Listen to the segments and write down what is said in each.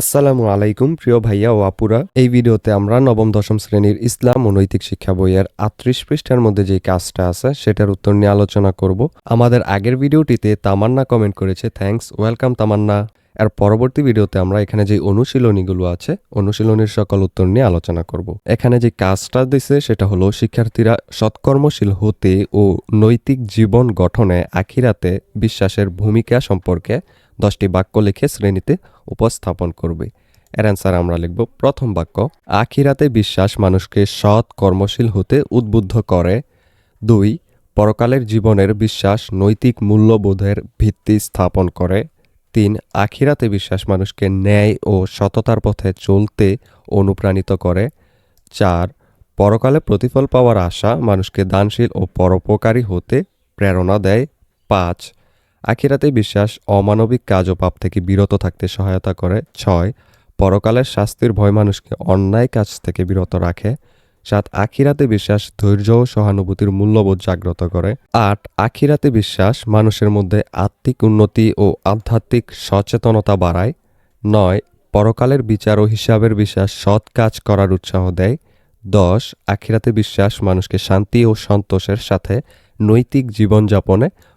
আসসালামু আলাইকুম, প্রিয় ভাইয়া ও আপুরা। এই ভিডিওতে আমরা নবম, দশম শ্রেণির ইসলাম ও নৈতিক শিক্ষা বইয়ের আটত্রিশ পৃষ্ঠার মধ্যে যে কাজটা আছে, সেটার উত্তর নিয়ে আলোচনা করব। আমাদের আগের ভিডিওটিতে তামান্না কমেন্ট করেছে থ্যাঙ্কস ওয়েলকাম তামান্না। আর পরবর্তী ভিডিওতে আমরা এখানে যে অনুশীলনীগুলো আছে, অনুশীলনীর সকল উত্তর নিয়ে আলোচনা করব। এখানে যে কাজটা দিছে, সেটা হলো শিক্ষার্থীরা সৎকর্মশীল হতে ও নৈতিক জীবন গঠনে আখিরাতে বিশ্বাসের ভূমিকা সম্পর্কে দশটি বাক্য লিখে শ্রেণীতে উপস্থাপন করবে। এর অ্যান্সার আমরা লিখব, প্রথম বাক্য, আখিরাতে বিশ্বাস মানুষকে সৎ কর্মশীল হতে উদ্বুদ্ধ করে। দুই, পরকালের জীবনের বিশ্বাস নৈতিক মূল্যবোধের ভিত্তি স্থাপন করে। তিন, আখিরাতে বিশ্বাস মানুষকে ন্যায় ও সততার পথে চলতে অনুপ্রাণিত করে। চার, পরকালে প্রতিফল পাওয়ার আশা মানুষকে দানশীল ও পরোপকারী হতে প্রেরণা দেয়। পাঁচ আখিরাতে বিশ্বাস, অমানবিক কাজ ও পাপ থেকে বিরত থাকতে সহায়তা করে। ছয়, পরকালের শাস্তির ভয় মানুষকে অন্যায় কাজ থেকে বিরত রাখে। সাত, আখিরাতে বিশ্বাস, ধৈর্য ও সহানুভূতির মূল্যবোধ জাগ্রত করে। আট, আখিরাতে বিশ্বাস, মানুষের মধ্যে আত্মিক উন্নতি ও আধ্যাত্মিক সচেতনতা বাড়ায়। নয়, পরকালের বিচার ও হিসাবের বিশ্বাস সৎ কাজ করার উৎসাহ দেয়। দশ, আখিরাতে বিশ্বাস মানুষকে শান্তি ও সন্তোষের সাথে নৈতিক জীবনযাপনে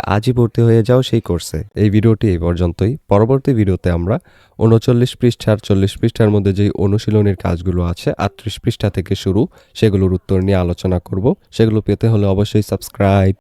তাহলে আজই ভর্তি হয়ে যাও সেই কোর্সে। এই ভিডিওটি এই পর্যন্তই। পরবর্তী ভিডিওতে আমরা উনচল্লিশ পৃষ্ঠার চল্লিশ পৃষ্ঠার মধ্যে যেই অনুশীলনের কাজগুলো আছে, আটত্রিশ পৃষ্ঠা থেকে শুরু, সেগুলোর উত্তর নিয়ে আলোচনা করব। সেগুলো পেতে হলে অবশ্যই সাবস্ক্রাইব।